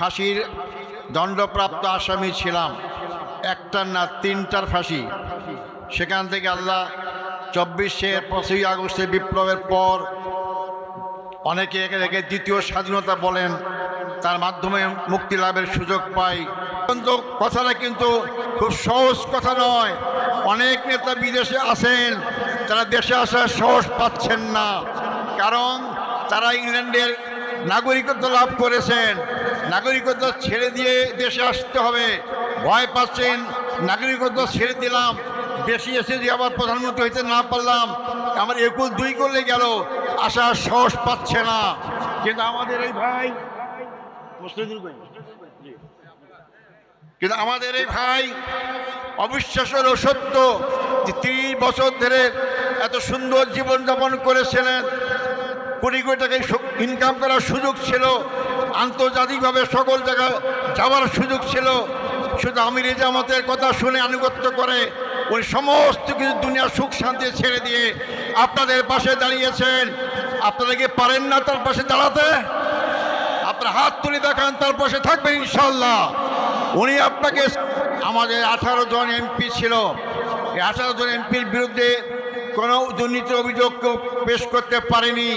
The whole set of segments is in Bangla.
ফাঁসির দণ্ডপ্রাপ্ত আসামি ছিলাম। একটার না তিনটার ফাঁসি। সেখান থেকে আল্লাহ চব্বিশে পঁচিশে আগস্টে বিপ্লবের পর অনেকে একে একে দ্বিতীয় স্বাধীনতা বলেন, তার মাধ্যমে মুক্তি লাভের সুযোগ পাই। কিন্তু কথাটা কিন্তু খুব সহজ কথা নয়। অনেক নেতা বিদেশে আছেন তারা দেশে আসার সাহস পাচ্ছেন না। কারণ তারা ইংল্যান্ডের নাগরিকত্ব লাভ করেছেন। নাগরিকত্ব ছেড়ে দিয়ে দেশে আসতে হবে। ভয় পাচ্ছেন, নাগরিকত্ব ছেড়ে দিলাম। দেশে এসে যে আবার প্রধানমন্ত্রী হইতে না পারলাম, আমার একুশ দুই করলে গেল আসার সাহস পাচ্ছে না। কিন্তু আমাদের এই ভাই কিন্তু আমাদের এই ভাই অবিশ্বাস হলো সত্য যে বছর ধরে এত সুন্দর জীবনযাপন করেছিলেন কোটি কোটি টাকা ইনকাম করার সুযোগ ছিল। আন্তর্জাতিকভাবে সকল জায়গায় যাওয়ার সুযোগ ছিল। শুধু আমির জামাতের কথা শুনে আনুগত্য করে ওই সমস্ত কিছু দুনিয়ার সুখ শান্তি ছেড়ে দিয়ে আপনাদের পাশে দাঁড়িয়েছেন। আপনারা কি পারেন না তার পাশে দাঁড়াতে? আপনার হাত তুলে দেখান, তার পাশে থাকবেন ইনশাল্লাহ উনি আপনাকে আমাদের আঠারো জন এমপি ছিল। এই আঠারো জন এমপির বিরুদ্ধে কোনো দুর্নীতির অভিযোগ কেউ পেশ করতে পারেনি।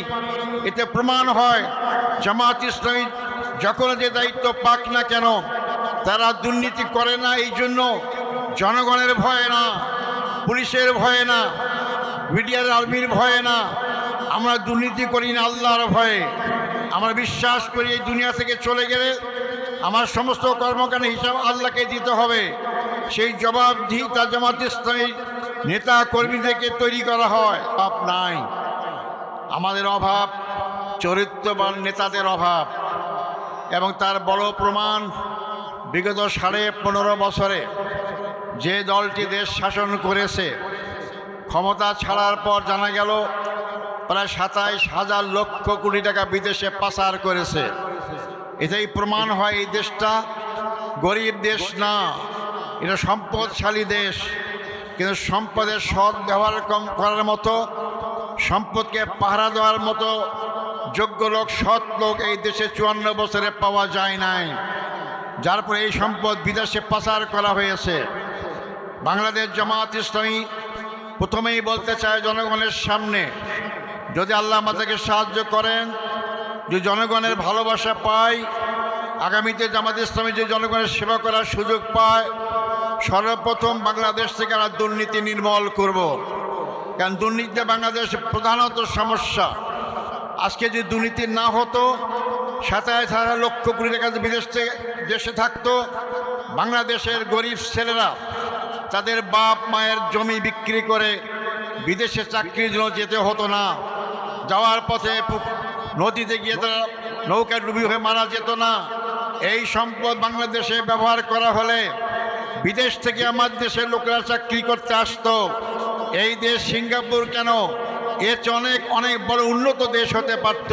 এতে প্রমাণ হয় জামাত ইসলামী যখন যে দায়িত্ব পাক না কেন, তারা দুর্নীতি করে না, এই জন্য জনগণের ভয়ে না, পুলিশের ভয়ে না, মিডিয়ার আর্মির ভয়ে না। আমরা দুর্নীতি করি না আল্লাহর ভয়ে। আমরা বিশ্বাস করি এই দুনিয়া থেকে চলে গেলে আমার সমস্ত কর্মকাণ্ড হিসাব আল্লাহকে দিতে হবে। সেই জবাবদিহিতা জামাত ইসলামী নেতা কর্মীদেরকে তৈরি করা হয় অভাব নাই। আমাদের অভাব, চরিত্রবান নেতাদের অভাব এবং তার বড় প্রমাণ বিগত সাড়ে পনেরো বছরে যে দলটি দেশ শাসন করেছে, ক্ষমতা ছাড়ার পর জানা গেল প্রায় সাতাইশ হাজার লক্ষ কোটি টাকা বিদেশে পাচার করেছে। এটাই প্রমাণ হয় এই দেশটা গরিব দেশ না, এটা সম্পদশালী দেশ। কিন্তু সম্পদের সৎ ব্যবহার কম করার মতো, সম্পদকে পাহারা দেওয়ার মতো যোগ্য লোক, সৎ লোক এই দেশে চুয়ান্ন বছরে পাওয়া যায় নাই। যার পরে এই সম্পদ বিদেশে পাচার করা হয়েছে। বাংলাদেশ জামাত ইসলামী প্রথমেই বলতে চায় জনগণের সামনে, যদি আল্লাহ আমাদেরকে সাহায্য করেন, যে জনগণের ভালোবাসা পায়, আগামীতে জামাত ইসলামী যে জনগণের সেবা করার সুযোগ পায় সর্বপ্রথম বাংলাদেশ থেকে আমরা দুর্নীতি নির্মূল করব। কারণ দুর্নীতিতে বাংলাদেশ প্রধানত সমস্যা। আজকে যদি দুর্নীতি না হতো সাতাশ হাজার লক্ষ কোটি টাকা বিদেশ থেকে দেশে থাকতো, বাংলাদেশের গরিব ছেলেরা তাদের বাপ মায়ের জমি বিক্রি করে বিদেশে চাকরির জন্য যেতে হতো না। যাওয়ার পথে নদীতে গিয়ে তারা নৌকা ডুবি হয়ে মারা যেত না। এই সম্পদ বাংলাদেশে ব্যবহার করা হলে বিদেশ থেকে আমার দেশের লোকেরা চাকরি করতে আসতো। এই দেশ সিঙ্গাপুর কেন? এর অনেক অনেক বড় উন্নত দেশ হতে পারত।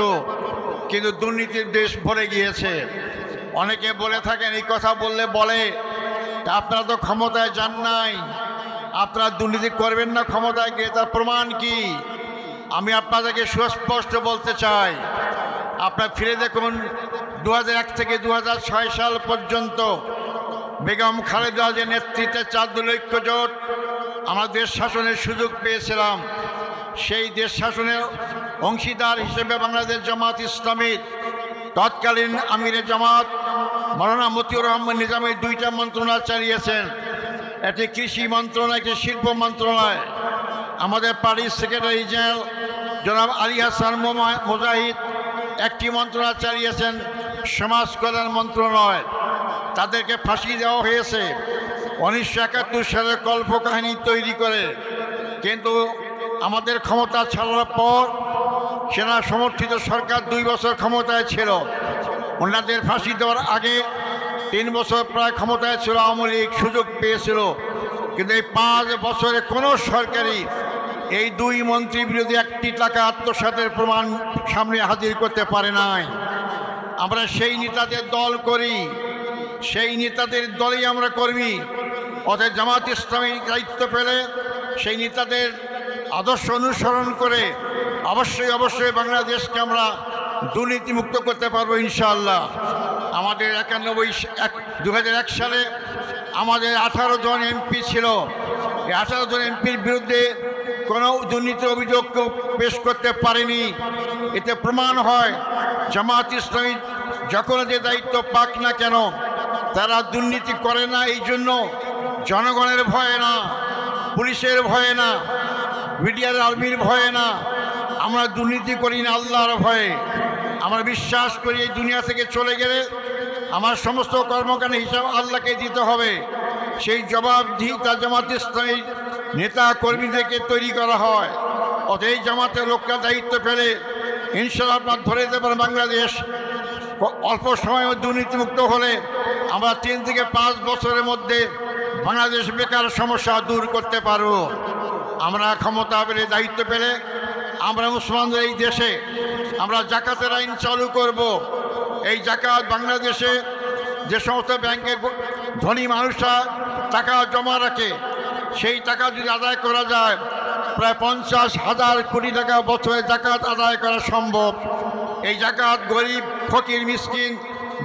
কিন্তু দুর্নীতির দেশ ভরে গিয়েছে। অনেকে বলে থাকেন, এই কথা বললে বলে আপনারা তো ক্ষমতায় যান নাই। আপনারা দুর্নীতি করবেন না ক্ষমতায় গিয়ে, তার প্রমাণ কি? আমি আপনাদেরকে সুস্পষ্ট বলতে চাই, আপনার ফিরে দেখুন দু হাজার এক থেকে দু হাজার ছয় সাল পর্যন্ত বেগম খালেদা যে নেতৃত্বে চার ঐক্য জোট আমরা দেশ শাসনের সুযোগ পেয়েছিলাম, সেই দেশ শাসনের অংশীদার হিসেবে বাংলাদেশ জামাত ইসলামীর তৎকালীন আমিরে জামাত মৌলানা মতিউর রহমান নিজামী দুইটা মন্ত্রণালয় চালিয়েছেন। একটি কৃষি মন্ত্রণালয়, একটি শিল্প মন্ত্রণালয়। আমাদের পার্টির সেক্রেটারি জেনারেল জনাব আলী হাসান মুজাহিদ একটি মন্ত্রণালয় চালিয়েছেন, সমাজ কল্যাণ মন্ত্রণালয়। তাদেরকে ফাঁসি দেওয়া হয়েছে। উনিশশো একাত্তর সালে কল্পকাহিনী তৈরি করে। কিন্তু আমাদের ক্ষমতা ছাড়ার পর সেনা সমর্থিত সরকার দুই বছর ক্ষমতায় ছিল। ওনাদের ফাঁসি দেওয়ার আগে তিন বছর প্রায় ক্ষমতায় ছিল, আওয়ামী লীগ সুযোগ পেয়েছিল। কিন্তু এই পাঁচ বছরে কোনো সরকারি এই দুই মন্ত্রী বিরোধী একটি টাকা আত্মসাতের প্রমাণ সামনে হাজির করতে পারে নাই। আমরা সেই নেতাদের দল করি। সেই নেতাদের দলেই আমরা কর্মী। অতএব জামাত ইসলামী দায়িত্ব পেলে সেই নেতাদের আদর্শ অনুসরণ করে অবশ্যই অবশ্যই বাংলাদেশকে আমরা দুর্নীতিমুক্ত করতে পারব ইনশাআল্লাহ। আমাদের একানব্বই এক দু এক সালে আমাদের আঠারো জন এমপি ছিল। এই আঠারো জন এমপির বিরুদ্ধে কোনো দুর্নীতির অভিযোগ কেউ পেশ করতে পারেনি। এতে প্রমাণ হয়, জামাত ইসলামী যখন যে দায়িত্ব পাক না কেন তারা দুর্নীতি করে না, এই জন্য জনগণের ভয়ে না, পুলিশের ভয়ে না, মিডিয়ার আর্মির ভয়ে না। আমরা দুর্নীতি করি না আল্লাহর ভয়ে। আমরা বিশ্বাস করি এই দুনিয়া থেকে চলে গেলে আমার সমস্ত কর্মকাণ্ড হিসাব আল্লাহকে দিতে হবে। সেই জবাবদিহিতা জামাত ইসলামী নেতা কর্মীদেরকে তৈরি করা হয়। অতএব এই জামাতের লোকরা দায়িত্ব ফেলে ইনশাল্লাহ আপনার ধরে পারেন বাংলাদেশ। অল্প সময়ে দুর্নীতিমুক্ত হলে আমরা তিন থেকে পাঁচ বছরের মধ্যে বাংলাদেশ বেকার সমস্যা দূর করতে পারব। আমরা ক্ষমতা পেলে দায়িত্ব পেলে আমরা মুসলমানদের এই দেশে আমরা জাকাতের আইন চালু করব। এই জাকাত বাংলাদেশে যে সমস্ত ব্যাংকে ধনী মানুষরা টাকা জমা রাখে, সেই টাকা যদি আদায় করা যায়, প্রায় পঞ্চাশ হাজার কোটি টাকা বছরে জাকাত আদায় করা সম্ভব। এই জাকাত গরিব, ফকির, মিসকিন,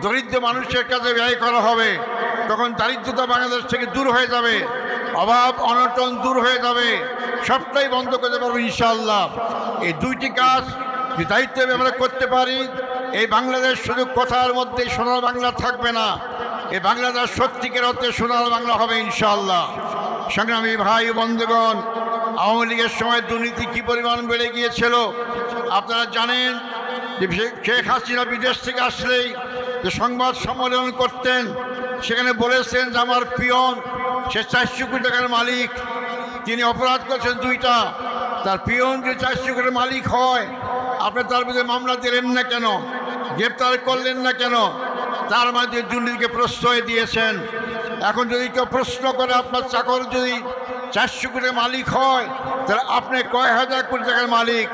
দরিদ্র মানুষের কাছে ব্যয় করা হবে, তখন দারিদ্রতা বাংলাদেশ থেকে দূর হয়ে যাবে, অভাব, অনটন দূর হয়ে যাবে, সবটাই বন্ধ করতে পারব ইনশাল্লাহ এই দুইটি কাজ যে দায়িত্ব আমরা করতে পারি, এই বাংলাদেশ শুধু কথার মধ্যে সোনার বাংলা থাকবে না, এই বাংলাদেশ সত্যিকার অর্থে সোনার বাংলা হবে ইনশাল্লাহ সংগ্রামী ভাই বন্ধুগণ, আওয়ামী লীগের সময় দুর্নীতি কী পরিমাণ বেড়ে গিয়েছিল, আপনারা জানেন শেখ হাসিনা বিদেশ থেকে আসলেই যে সংবাদ সম্মেলন করতেন, সেখানে বলেছেন যে আমার পিয়ন, সে চারশো কোটি টাকার মালিক, তিনি অপরাধ করেছেন দুইটা। তার পিয়ন যে চারশো কোটির মালিক হয়, আপনি তার বিরুদ্ধে মামলা দিলেন না কেন? গ্রেপ্তার করলেন না কেন? তার মাঝে দুর্নীতিকে প্রশ্রয় দিয়েছেন। এখন যদি কেউ প্রশ্ন করে, আপনার চাকর যদি চারশো কোটির মালিক হয়, তাহলে আপনি কয় হাজার কোটি টাকার মালিক?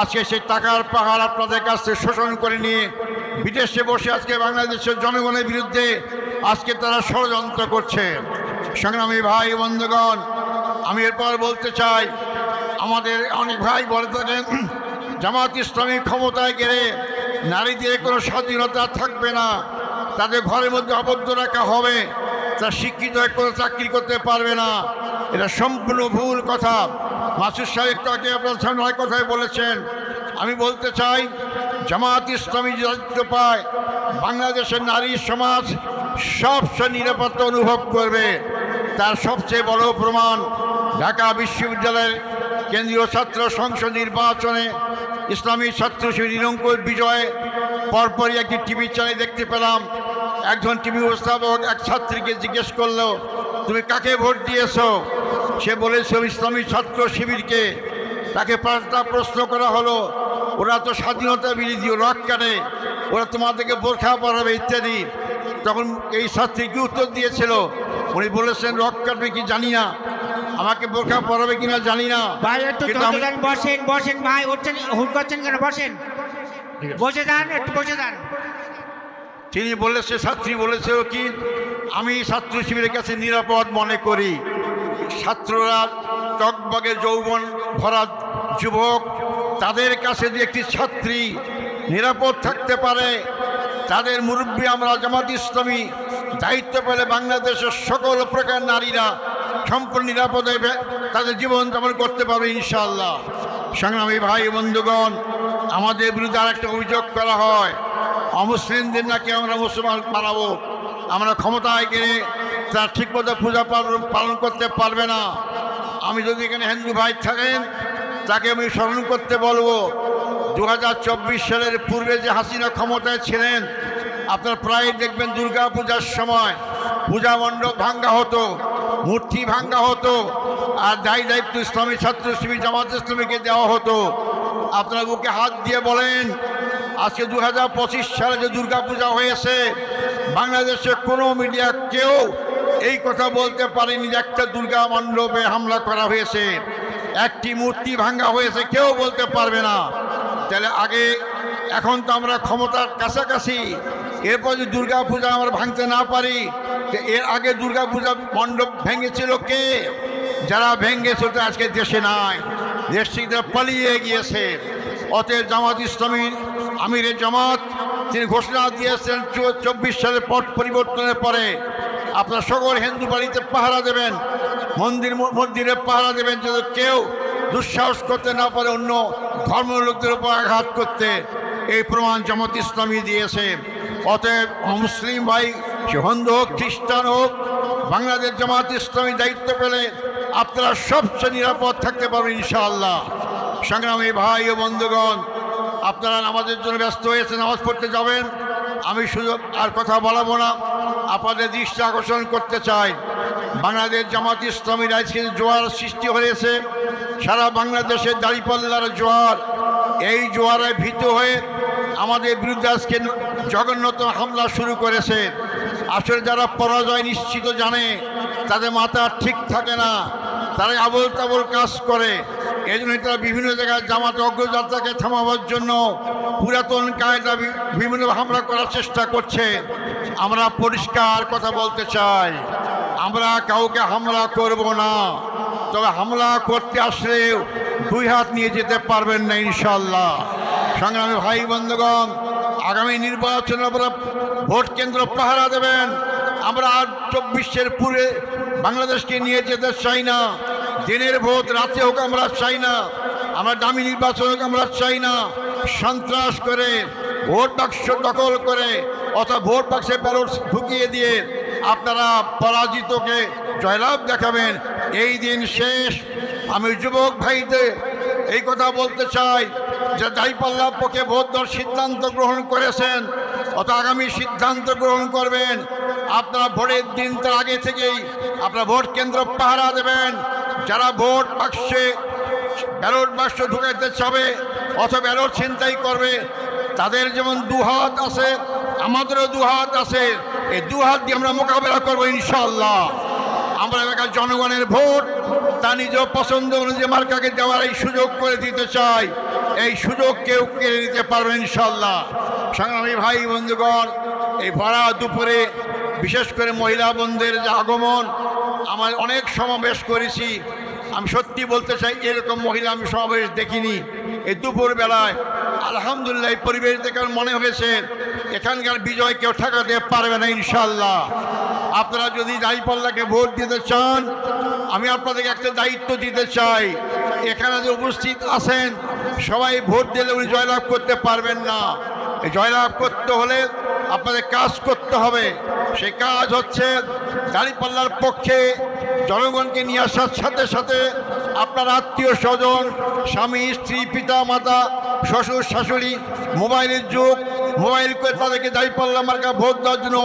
আজকে সেই টাকার পাহাড় আপনাদের কাছ থেকে শোষণ করে নিয়ে বিদেশে বসে আজকে বাংলাদেশের জনগণের বিরুদ্ধে আজকে তারা ষড়যন্ত্র করছে। সংগ্রামী ভাই, বন্ধুগণ, আমি এরপর বলতে চাই, আমাদের অনেক ভাই বলে থাকেন, জামাত ইসলামী ক্ষমতায় গেলে নারীদের কোনো স্বাধীনতা থাকবে না, তাদের ঘরের মধ্যে আবদ্ধ রাখা হবে, তারা শিক্ষিত কোনো চাকরি করতে পারবে না। এটা সম্পূর্ণ ভুল কথা। মাসুর সাহেব একটু আগে আপনার সামনে কথাই বলেছেন। আমি বলতে চাই, জামাত ইসলামী দায়িত্ব পায়, বাংলাদেশের নারী সমাজ সবচেয়ে নিরাপত্তা অনুভব করবে। তার সবচেয়ে বড় প্রমাণ ঢাকা বিশ্ববিদ্যালয়ের কেন্দ্রীয় ছাত্র সংসদ নির্বাচনে ইসলামী ছাত্র শিবির নিরঙ্কুশ বিজয়ে। পরপরই একটি টিভি চ্যানেল দেখতে পেলাম। একজন টিভি উপস্থাপক এক ছাত্রীকে জিজ্ঞেস করল, তুমি কাকে ভোট দিয়েছ? সে বলেছে ইসলামী ছাত্র শিবিরকে। তাকে পাল্টা প্রশ্ন করা হলো। ওরা তো স্বাধীনতা বিরোধী রক কাটে ওরা তোমাদেরকে বোরখা পড়াবে ইত্যাদি। তখন এই ছাত্রী কি উত্তর দিয়েছিল? উনি বলেছেন রক কাটবে কি জানি না। আমাকে বোরখা পরাবে কিনা জানি না। ভাই একটু বসেন বসেন ভাই উঠছেন হুট করছেন কেন? বসেন। বসে যান একটু বসে যান। তিনি বলেছে ছাত্রী বলেছে কি? আমি ছাত্র শিবিরের কাছে নিরাপদ মনে করি। ছাত্ররা টকবগে যৌবন ভরা যুবক, তাদের কাছে যে একটি ছাত্রী নিরাপদ থাকতে পারে, তাদের মুরব্বী আমরা জামাত ইসলামী দায়িত্ব পেলে বাংলাদেশের সকল প্রকার নারীরা সম্পূর্ণ নিরাপদে তাদের জীবন যাপন করতে পারবে ইনশাল্লাহ সংগ্রামী ভাই বন্ধুগণ, আমাদের বিরুদ্ধে আরেকটা অভিযোগ করা হয়। অমুসলিমদের নাকি আমরা মুসলমান বানাবো? আমরা ক্ষমতায় গেলে তারা ঠিকমতো পূজা পালন পালন করতে পারবে না। আমি যদি এখানে হিন্দু ভাই থাকেন, তাকে আমি স্মরণ করতে বলব। দু হাজার চব্বিশ সালের পূর্বে যে হাসিনা ক্ষমতায় ছিলেন, আপনার প্রায় দেখবেন দুর্গা পূজার সময় পূজা মণ্ডপ ভাঙ্গা হতো, মূর্তি ভাঙ্গা হতো, আর দায়ী দায়িত্ব ইসলামী ছাত্র শিবির, জামাত ইসলামীকে দেওয়া হতো। আপনার বুকে হাত দিয়ে বলেন, আজকে দু হাজার পঁচিশ সালে যে দুর্গাপূজা হয়েছে বাংলাদেশে কোনো মিডিয়া কেউ এই কথা বলতে পারেনি যে একটা দুর্গা মণ্ডপে হামলা করা হয়েছে। একটি মূর্তি ভাঙ্গা হয়েছে, কেউ বলতে পারবে না। তাহলে আগে এখন তো আমরা ক্ষমতার কাছাকাছি। এরপর যদি দুর্গা পূজা আমরা ভাঙতে না পারি এর আগে দুর্গা পূজা মণ্ডপ ভেঙেছিল কে? যারা ভেঙেছিল তো আজকে দেশে নাই। দেশ থেকে পালিয়ে গিয়েছে। অতএব জামাত ইসলামী আমিরের জামাত, তিনি ঘোষণা দিয়েছেন চব্বিশ সালের পট পরিবর্তনের পরে আপনারা সকল হিন্দু বাড়িতে পাহারা দেবেন, মন্দির, মন্দিরে পাহারা দেবেন যাতে কেউ দুঃসাহস করতে না পারে, অন্য ধর্ম লোকদের উপর আঘাত করতে। এই প্রমাণ জামাত ইসলামী দিয়েছে। অতএব মুসলিম ভাই হিন্দু হোক, খ্রিস্টান হোক, বাংলাদেশ জামাত ইসলামী দায়িত্ব পেলে আপনারা সবচেয়ে নিরাপদ থাকতে পারবেন ইনশাআল্লাহ। সংগ্রামী ভাই ও বন্ধুগণ, আপনারা নামাজের জন্য ব্যস্ত হয়েছে নামাজ পড়তে যাবেন। আমি শুধু আর কথা বলাবো না। আপনাদের দৃষ্টি আকর্ষণ করতে চাই। বাংলাদেশ জামাত ইসলামীর আজকে জোয়ার সৃষ্টি হয়েছে। সারা বাংলাদেশের দাঁড়িপাল্লার জোয়ার। এই জোয়ারে ভীত হয়ে আমাদের বিরুদ্ধে আজকে জঘন্যত হামলা শুরু করেছে। আসলে যারা পরাজয় নিশ্চিত জানে, তাদের মাথা ঠিক থাকে না। তারা আবল তাবল কাজ করে। এই জন্য তারা বিভিন্ন জায়গায় জামাত অগ্রযাত্রাকে থামাবার জন্য পুরাতন কায়দা বিভিন্ন হামলা করার চেষ্টা করছে। আমরা পরিষ্কার কথা বলতে চাই, আমরা কাউকে হামলা করব না। তবে হামলা করতে আসলে দুই হাত নিয়ে যেতে পারবেন না ইনশাল্লাহ সংগ্রামী ভাই বন্ধুগণ, আগামী নির্বাচনে আপনারা ভোট কেন্দ্র পাহারা দেবেন। আমরা আর চব্বিশের পুরে বাংলাদেশকে নিয়ে যেতে চাই না। দিনের ভোট, রাতে হোক আমরা চাই না। আমরা দামি নির্বাচন হোক আমরা চাই না। সন্ত্রাস করে, ভোট বাক্স দখল করে অথবা ভোট বাক্সে ব্যালট ঢুকিয়ে দিয়ে আপনারা পরাজিতকে জয়লাভ দেখাবেন। এই দিন শেষ। আমি যুবক ভাইদের এই কথা বলতে চাই যে দায়িপাল্লা পক্ষে ভোট দেওয়ার সিদ্ধান্ত গ্রহণ করেছেন অত আগামী সিদ্ধান্ত গ্রহণ করবেন। আপনারা ভোটের দিন তার আগে থেকেই আপনারা ভোট কেন্দ্র পাহারা দেবেন। যারা ভোট বাক্সে ব্যালট বাক্স ঢুকাইতে চাবে অথবা ব্যালট ছিনতাই করবে, তাদের যেমন দুহাত আছে, আমাদেরও দুহাত আছে। এই দুহাত দিয়ে আমরা মোকাবেলা করব ইনশাল্লাহ আমরা এলাকার জনগণের ভোট, তা নিজ পছন্দ অনুযায়ী মার্কাকে দেওয়ার এই সুযোগ করে দিতে চাই। এই সুযোগ কেউ কেড়ে নিতে পারবে ইনশাল্লাহ সংগ্রামী ভাই, বন্ধুগণ, এই ভরা দুপুরে বিশেষ করে মহিলা বন্ধুদের যে আগমন আমার অনেক সমাবেশ করেছি। আমি সত্যি বলতে চাই, এরকম মহিলা আমি সমাবেশ দেখিনি। এই দুপুর বেলায় আলহামদুলিল্লাহ এই পরিবেশ দেখে মনে হয়েছে, এখানকার বিজয় কেউ ঠেকাতে পারবে না ইনশাল্লাহ আপনারা যদি দাঁড়িপাল্লাকে ভোট দিতে চান, আমি আপনাদেরকে একটা দায়িত্ব দিতে চাই। এখানে যে উপস্থিত আছেন, সবাই ভোট দিলে উনি জয়লাভ করতে পারবেন না। জয়লাভ করতে হলে আপনাদের কাজ করতে হবে। সে কাজ হচ্ছে দাঁড়িপাল্লার পক্ষে জনগণকে নিয়ে আসার সাথে সাথে আপনার আত্মীয় স্বজন, স্বামী, স্ত্রী, পিতা, মাতা, শ্বশুর, শাশুড়ি, মোবাইলের যুগ, মোবাইল করে তাদেরকে দাঁড়িপাল্লা মার্কা ভোট দেওয়ার জন্য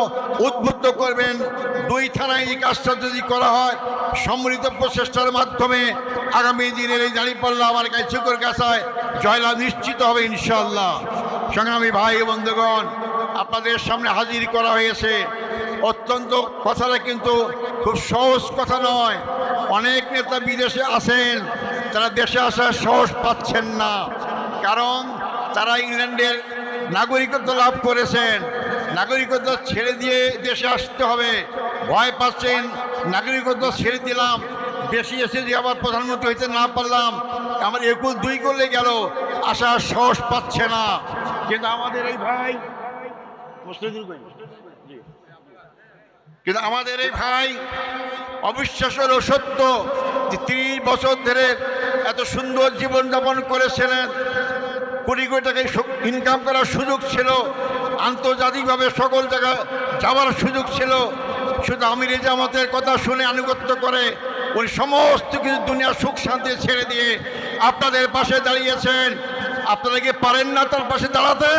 উদ্বুদ্ধ করবেন। দুই থানায় এই কাজটা যদি করা হয়, সম্মিলিত প্রচেষ্টার মাধ্যমে আগামী দিনের এই দাঁড়িপাল্লা আমার কাছে চুকর গাছায় জয়লাভ নিশ্চিত হবে ইনশাল্লাহ সংগ্রামী ভাই বন্ধুগণ আপনাদের সামনে হাজির করা হয়েছে। অত্যন্ত কথাটা কিন্তু খুব সহজ কথা নয়। অনেক নেতা বিদেশে আছেন তারা দেশে আসার সাহস পাচ্ছেন না। কারণ তারা ইংল্যান্ডের নাগরিকত্ব লাভ করেছেন। নাগরিকত্ব ছেড়ে দিয়ে দেশে আসতে হবে। ভয় পাচ্ছেন, নাগরিকত্ব ছেড়ে দিলাম। দেশে এসে যে আবার প্রধানমন্ত্রী হইতে না পারলাম, আমার একুশ দুই করলে গেল, আসার সাহস পাচ্ছে না। কিন্তু আমাদের এই ভাই কিন্তু আমাদের এই ভাই অবিশ্বাস হলো সত্য যে তিরিশ বছর ধরে এত সুন্দর জীবনযাপন করেছিলেন। কোটি কোটি টাকা ইনকাম করার সুযোগ ছিল। আন্তর্জাতিকভাবে সকল জায়গায় যাওয়ার সুযোগ ছিল। শুধু আমির জামাতের কথা শুনে আনুগত্য করে উনি সমস্ত কিছু দুনিয়ার সুখ শান্তি ছেড়ে দিয়ে আপনাদের পাশে দাঁড়িয়েছেন। আপনারা কি পারেন না তার পাশে দাঁড়াতে?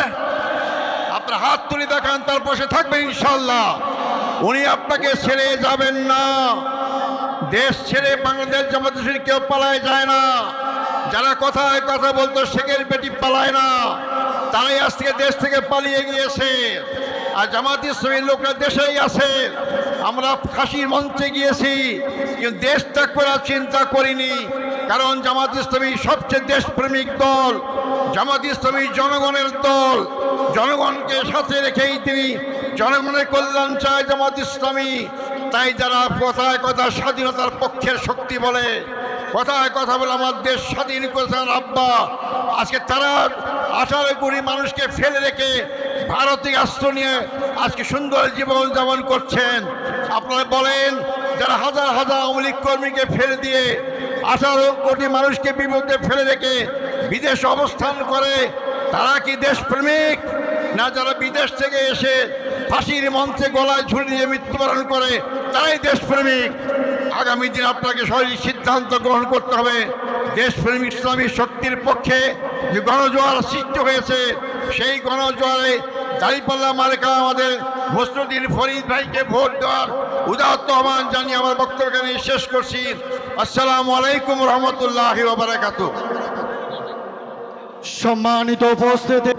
হাত তুলে দেখান, তার পাশে থাকবেন ইনশাল্লাহ উনি আপনাকে ছেড়ে যাবেন না। দেশ ছেড়ে বাংলাদেশ জামাত ইসলামী কেউ পালায় যায় না। যারা কথায় কথা বলতো, শেখের বেটি পালায় না। তারাই আজ থেকে দেশ থেকে পালিয়ে গিয়েছে। আর জামাত ইসলামীর লোকরা দেশেই আছে। আমরা ফাঁসির মঞ্চে গিয়েছি, কিন্তু দেশ ত্যাগ করার চিন্তা করিনি। কারণ জামাত ইসলামী সবচেয়ে দেশপ্রেমিক দল, জামাত ইসলামী জনগণের দল। জনগণকে সাথে রেখেই তিনি জনগণের কল্যাণ চায় জামাত ইসলামী। তাই যারা কথায় কথা স্বাধীনতার পক্ষের শক্তি বলে, কথায় কথা বলে আমার দেশ স্বাধীন করেছেন আব্বা। আজকে তারা আঠারো কোটি মানুষকে ফেলে রেখে ভারতীয় আশ্রয় নিয়ে আজকে সুন্দর জীবন যাপন করছেন। আপনারা বলেন, যারা হাজার হাজার আওয়ামী কর্মীকে ফেলে দিয়ে আঠারো কোটি মানুষকে বিপদে ফেলে রেখে বিদেশে অবস্থান করে, তারা কি দেশপ্রেমিক? না যারা বিদেশ থেকে এসে ফাঁসির মঞ্চে গলায় ঝুলি দিয়ে মৃত্যুবরণ করে, তারাই দেশপ্রেমিক। আগামী দিন আপনাকে সহজে সিদ্ধান্ত গ্রহণ করতে হবে। দেশপ্রেমিক ইসলামী শক্তির পক্ষে যে গণজোয়ার সৃষ্টি হয়েছে, সেই গণজোয়ারে দাঁড়িপাল্লা মার্কা আমাদের মসরুদ্দিন ফরিদ ভাইকে ভোট দেওয়ার উদাহরণ আহ্বান জানিয়ে আমার বক্তব্য এখানে শেষ করছি। আসসালামু আলাইকুম রহমতুল্লাহ সম্মানিত উপস্থিতি